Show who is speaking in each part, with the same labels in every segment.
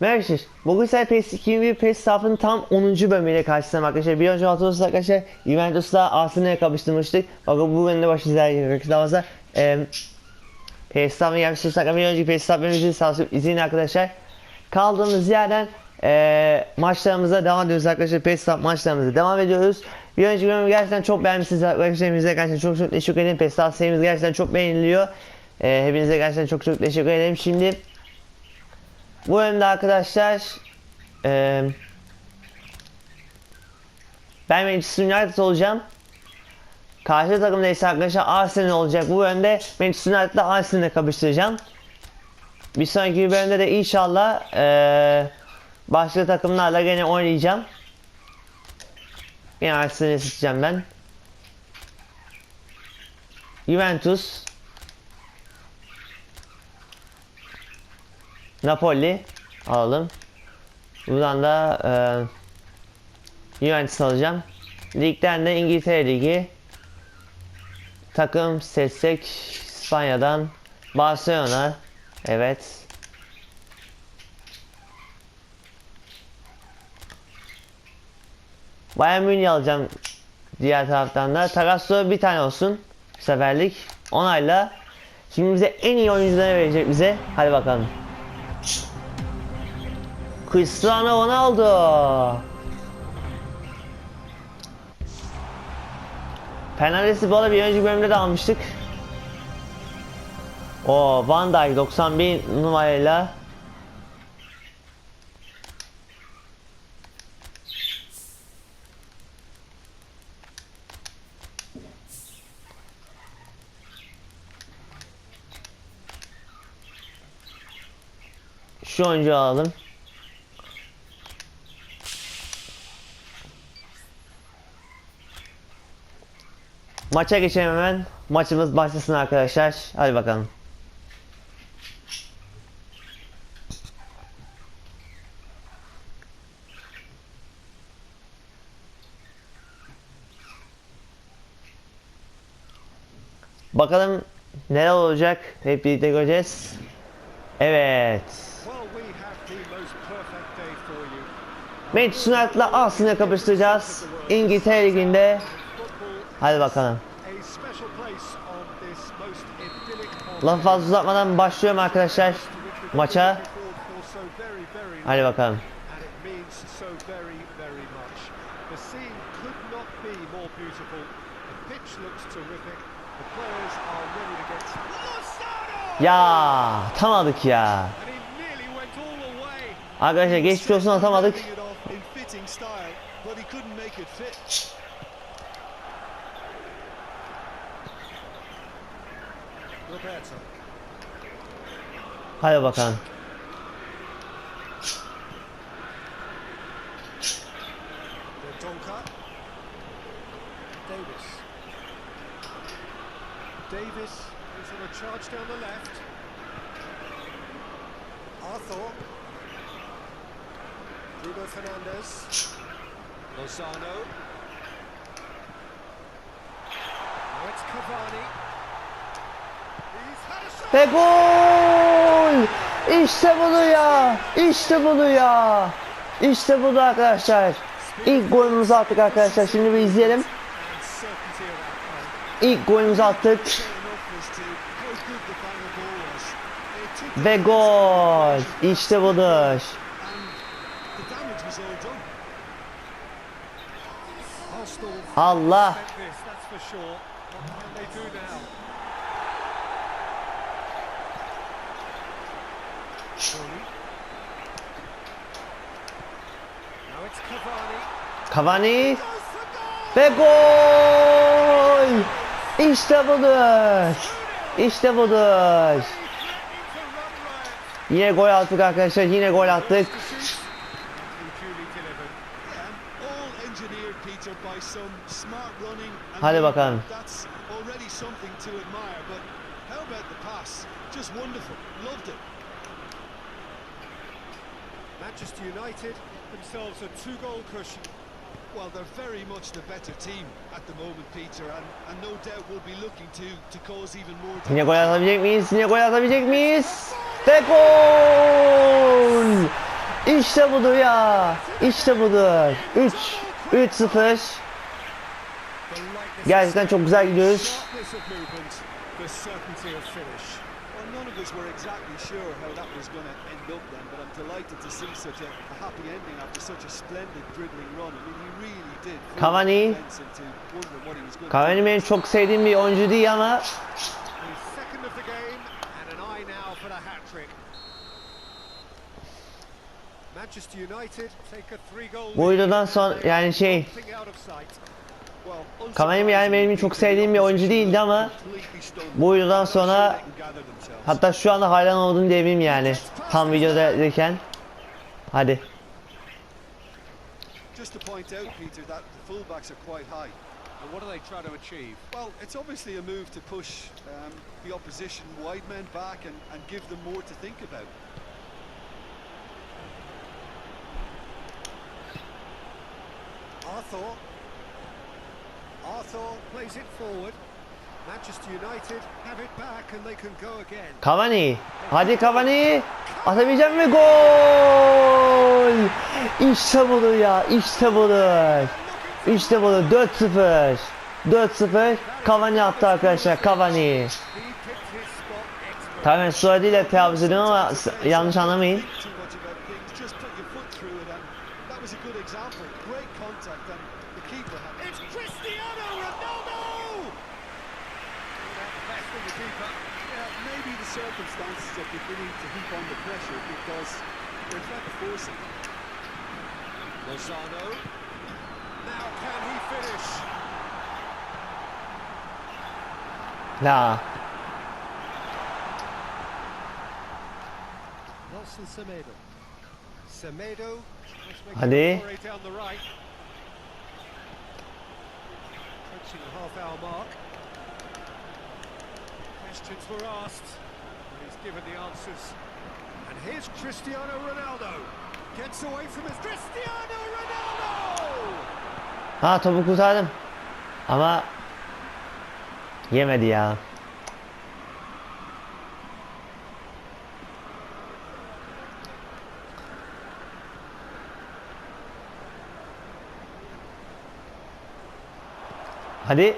Speaker 1: Merhaba. Bugün size PES 2001 PES safının tam 10. bölümüyle karşısındayım arkadaşlar. Bir önce hatırlıyorsunuz arkadaşlar Juventus'la Arsenal'e kapıştırmıştık. Bakın bu bölümde başlayacağız arkadaşlar. Ee, PES safını yapmıştık. Bir önceki PES saf bölümünü sağlık izleyin arkadaşlar. Kaldığımız yerden ee, maçlarımıza devam ediyoruz arkadaşlar. PES saf maçlarımıza devam ediyoruz. Bir önceki bölümü gerçekten çok beğenmişsiniz arkadaşlar. Hepinize gerçekten çok çok teşekkür ederim. PES saf serimiz gerçekten çok beğeniliyor. Ee, hepinize gerçekten çok çok teşekkür ederim. Şimdi bu bölümde arkadaşlar eee ben Manchester United olacağım. Karşı takımda ise arkadaşlar Arsenal olacak. Bu bölümde Manchester United'la Arsenal'le kapıştıracağım. Bir sonraki bölümde de inşallah eee başka takımlarla gene oynayacağım. Yine Arsenal'i seçeceğim ben. Juventus Napoli alalım. Buradan da e, Juventus alacağım. Ligden de İngiltere Ligi. Takım seçsek İspanya'dan Barcelona. Evet. Bayern Münih alacağım diğer taraftan da. Taraslo bir tane olsun. Bu seferlik. Onayla. Şimdi bize en iyi oyuncuları verecek bize. Hadi bakalım. Cristiano Ronaldo. Fernandes'i bu bir önceki bölümde de almıştık. O Van Dijk 91 numarayla şu oyuncu alalım. Maça geçelim hemen. Maçımız başlasın arkadaşlar. Hadi bakalım. Bakalım neler olacak. Hep birlikte göreceğiz. Evet. Manchester United'la Arsenal'ı kapıştıracağız. İngiltere Ligi'nde. Hadi bakalım. Lafı fazla uzatmadan başlıyorum arkadaşlar maça. Hadi bakalım.
Speaker 2: and it means so very, very much.
Speaker 1: Hadi bakalım.
Speaker 2: Davis. Davis is on a charge down the left. Arthur. Bruno Fernandez. Lozano. Now it's Cavani.
Speaker 1: Ve gol! İşte budur ya. İşte budur ya. İşte budur arkadaşlar. İlk golümüzü attık arkadaşlar. Şimdi bir izleyelim. İlk golümüzü attık. Ve gol. İşte budur. Allah.
Speaker 2: Cavani.
Speaker 1: Ve gol! İşte budur. İşte budur. Yine gol attık arkadaşlar. Yine gol attık.
Speaker 2: Duly delivered. Um, all engineered, Peter, by some smart running. and
Speaker 1: Hadi
Speaker 2: movement.
Speaker 1: bakalım.
Speaker 2: That's already something to admire. But how about the pass? Just wonderful. Loved it. Manchester United themselves a two-goal cushion. Well, they're very much the better team at the moment, Peter, and, and no doubt will be looking to to cause even more
Speaker 1: Yine gol atabilecek miyiz? Yine gol atabilecek miyiz? Ve gol! İşte budur ya. İşte budur. 3 3-0. Gerçekten çok güzel gidiyoruz.
Speaker 2: The certainty of finish.
Speaker 3: Well, none of us were exactly sure how that was going to to
Speaker 1: Cavani. benim çok sevdiğim bir oyuncu değil ama
Speaker 2: The second of the game, and an eye now for the hat trick. Manchester United take a three goal
Speaker 1: bu videodan sonra yani şey Cavani yani benim çok sevdiğim bir oyuncu değildi ama bu videodan sonra hatta şu anda hayran oldum diyebilirim yani tam videodayken. Hadi.
Speaker 3: Just to point out, Peter, that the fullbacks are quite high.
Speaker 2: And what do they try to achieve?
Speaker 3: Well, it's obviously a move to push um, the opposition wide men back and, and give them more to think about.
Speaker 2: Arthur. Arthur plays it forward. Manchester United have it back and they can go again.
Speaker 1: Cavani. Hadi Cavani. Atabilecek mi? Gol! İşte budur ya. İşte budur. İşte budur. 4-0. 4-0. Cavani attı arkadaşlar. Cavani. Tamamen Suadi ile telaffuz ediyorum ama yanlış anlamayın.
Speaker 3: Circumstances are beginning to heap on the pressure because they're trying to force it.
Speaker 2: Lozano. Now can he finish?
Speaker 1: La.
Speaker 2: Nelson Semedo. Semedo. Let's
Speaker 1: Hadi.
Speaker 2: a down the right. Approaching the half hour mark. Questions were asked. And he's given the answers. And here's Cristiano Ronaldo. Gets away from his Cristiano Ronaldo!
Speaker 1: Ha topu kurtardım. Ama yemedi ya. Hadi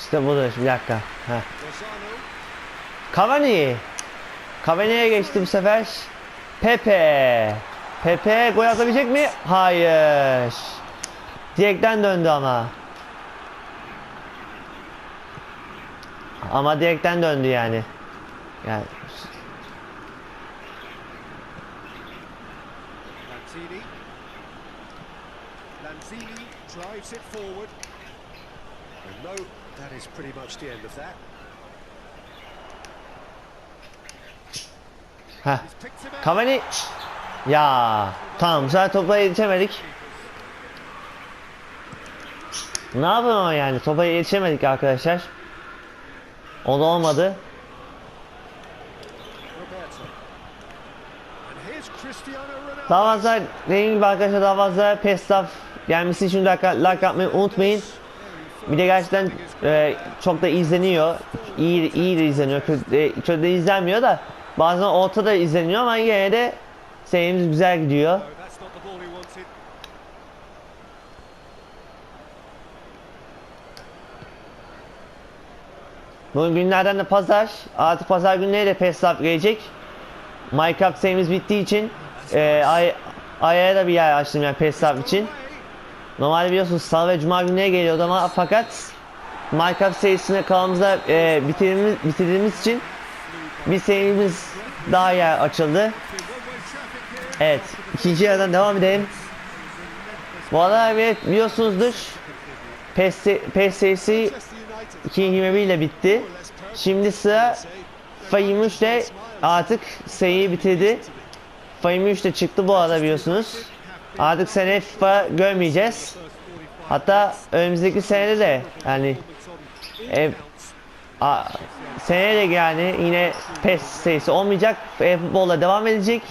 Speaker 1: işte budur bir dakika.
Speaker 2: Lozano.
Speaker 1: Cavani. Cavani'ye geçti bu sefer. Pepe. Pepe gol atabilecek mi? Hayır. Direkten döndü ama. Ama direkten döndü yani. Yani.
Speaker 2: Lanzini drives it forward. And no, that is pretty much the end of that. Out.
Speaker 1: Cavani. Ya tamam sefer topa yetişemedik. Ne yapalım yani topa yetişemedik arkadaşlar. O da olmadı. Daha fazla dediğim gibi arkadaşlar daha fazla PES'taf gelmesi için like, like atmayı unutmayın. Bir de gerçekten e, çok da izleniyor. İyi, iyi de izleniyor. Kötü, de- kötü de izlenmiyor da bazen ortada izleniyor ama yine de serimiz güzel gidiyor. Bugün günlerden de pazar. Artık pazar günleri de PES'taf gelecek. Minecraft serimiz bittiği için e, ay, aya da bir yer açtım yani PES'taf için. Normalde biliyorsunuz salı ve cuma günleri geliyordu ama fakat Minecraft serisine kanalımızda e, bitirdiğimiz, bitirdiğimiz için bir serimiz daha yer açıldı. Evet, ikinci yerden devam edelim. Arada evet biliyorsunuzdur PES, se- PES serisi
Speaker 3: Manchester United.
Speaker 1: 2021 ile bitti. Şimdi sıra 23 de artık seriyi bitirdi. 23 de çıktı bu arada biliyorsunuz. Artık sene FIFA görmeyeceğiz. Hatta önümüzdeki senede de yani e, a, seneye de yani yine PES serisi olmayacak. E-futbolla devam edecek.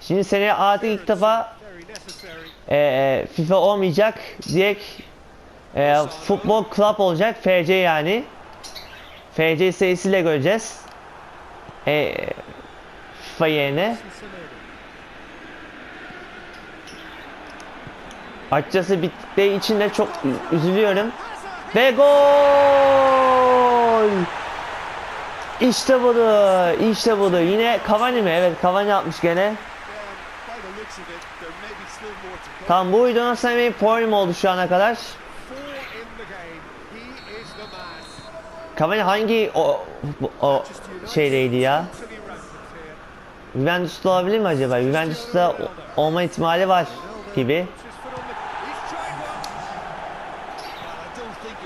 Speaker 1: Şimdi seneye artık ilk defa
Speaker 2: necessary.
Speaker 1: e, FIFA olmayacak. Direkt e, Futbol Club olacak. FC yani. FC sayısıyla göreceğiz. E, FIFA yerine. Açıkçası bittiği için de çok üzülüyorum. Ve gol! İşte budur, işte budur. Yine Cavani mi? Evet Cavani atmış gene. Tam bu videonun benim puanım oldu şu ana kadar. Cavani hangi o, o şeydeydi ya? Juventus'ta olabilir mi acaba? Juventus'ta olma ihtimali var gibi.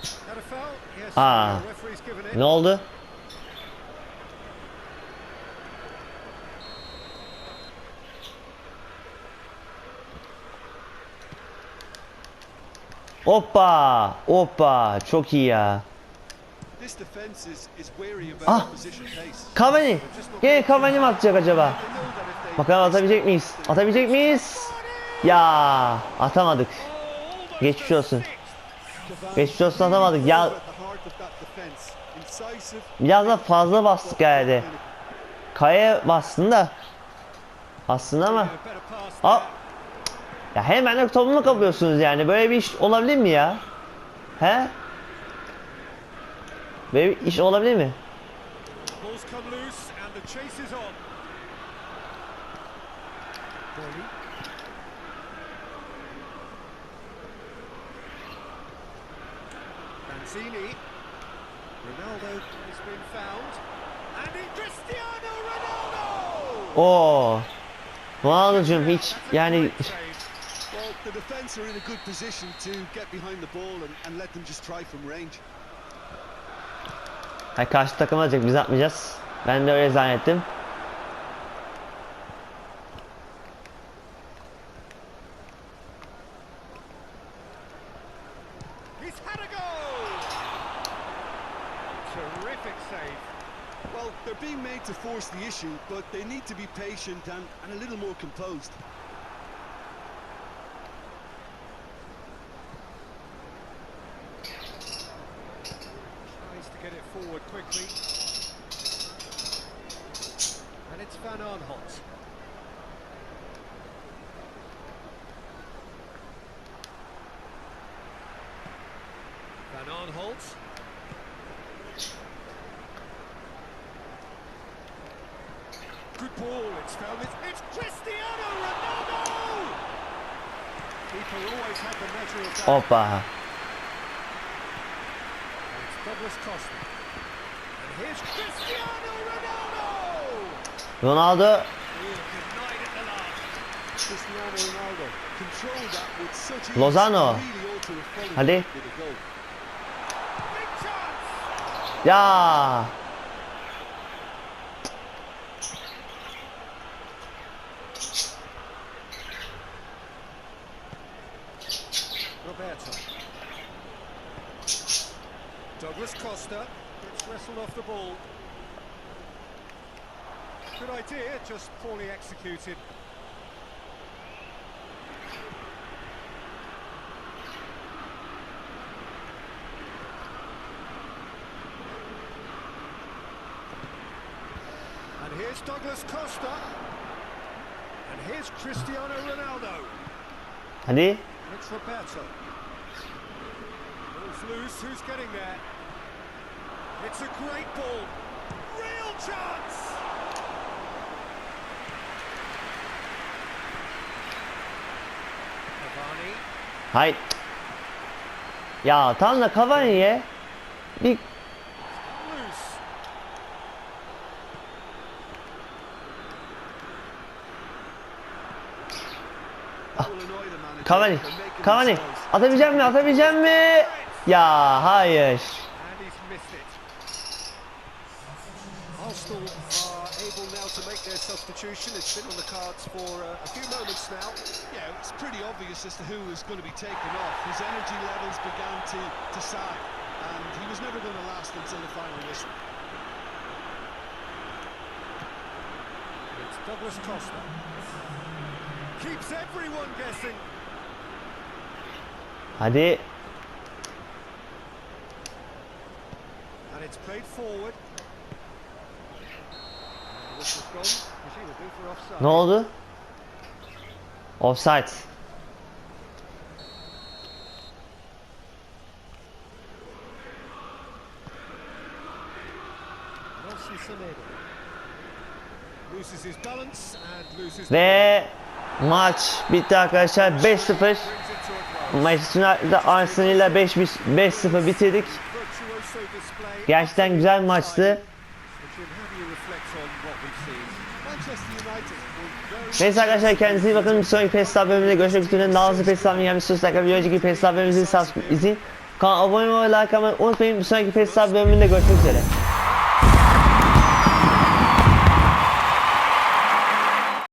Speaker 2: Had a foul? Yes, the referee's given it.
Speaker 1: Ne oldu? Hoppa! Hoppa! Çok iyi ya. Ah. Cavani! Gene Cavani mi atacak acaba? Bakalım atabilecek miyiz? Atabilecek miyiz? Ya atamadık. Geçmiş olsun. Geçmiş olsun atamadık. Ya biraz da fazla bastık geldi. Kaya bastın da. Aslında ama. Aa! Ya hemen de topumu kapıyorsunuz yani. Böyle bir iş olabilir mi ya? He? Böyle bir iş olabilir mi?
Speaker 2: Ball's come loose and the chase is on. Boyle. Mancini. Ronaldo has been found. And in Cristiano Ronaldo!
Speaker 1: Oo. Ronaldo'cum hiç yani.
Speaker 3: Well, the defence are in a good position to get behind the ball and, and let them just try from range.
Speaker 1: ha, karşı takım alacak biz atmayacağız. Ben de öyle zannettim.
Speaker 2: Terrific save.
Speaker 3: Well, they're being made to force the issue, but they need to be patient and, and a little more composed.
Speaker 2: Tries to get it forward quickly. And it's Van Arnholt. Ball, it's found it's, it's Cristiano Ronaldo! Keeper always had the measure of that.
Speaker 1: Hoppa.
Speaker 2: It's Douglas Costa. And here's Cristiano Ronaldo!
Speaker 1: Ronaldo
Speaker 2: Oh, denied at Douglas Costa gets wrestled off the ball. Good idea, just poorly executed. And here's Douglas Costa. And here's Cristiano Ronaldo.
Speaker 1: Hadi.
Speaker 2: It's Roberto. Who's loose. Who's getting there? It's a great ball. Real chance. Cavani.
Speaker 1: Hay. Ya tam da Cavani'ye bir
Speaker 3: manager.
Speaker 1: Cavani. Cavani. Atabilecek mi? Atabilecek mi? Ya hayır.
Speaker 2: Make substitution. It's been on the cards for uh, a few moments now.
Speaker 3: Yeah, it's pretty obvious as to who was going to be taken off. His energy levels began to, to sag, and he was never going to last until the final whistle.
Speaker 2: It's Douglas Costa. Keeps everyone guessing.
Speaker 1: Hadi.
Speaker 2: And it's played forward.
Speaker 1: Ne oldu? Offside. Ve maç bitti arkadaşlar 5-0.
Speaker 2: brings it to a close.
Speaker 1: Manchester United'da Arsenal ile 5 5-0 bitirdik. Gerçekten güzel maçtı.
Speaker 2: Jim, how do you reflect on what we've seen?
Speaker 3: Manchester United were very
Speaker 1: Neyse arkadaşlar kendinize iyi bakın. Bir sonraki PES'ler bölümünde görüşmek üzere. Daha hızlı PES'ler gelmişsiniz. Tekrar bir önceki PES'ler bölümümüzü izleyin. Kanala abone olmayı, like atmayı unutmayın. Bir sonraki PES'ler bölümünde görüşmek üzere.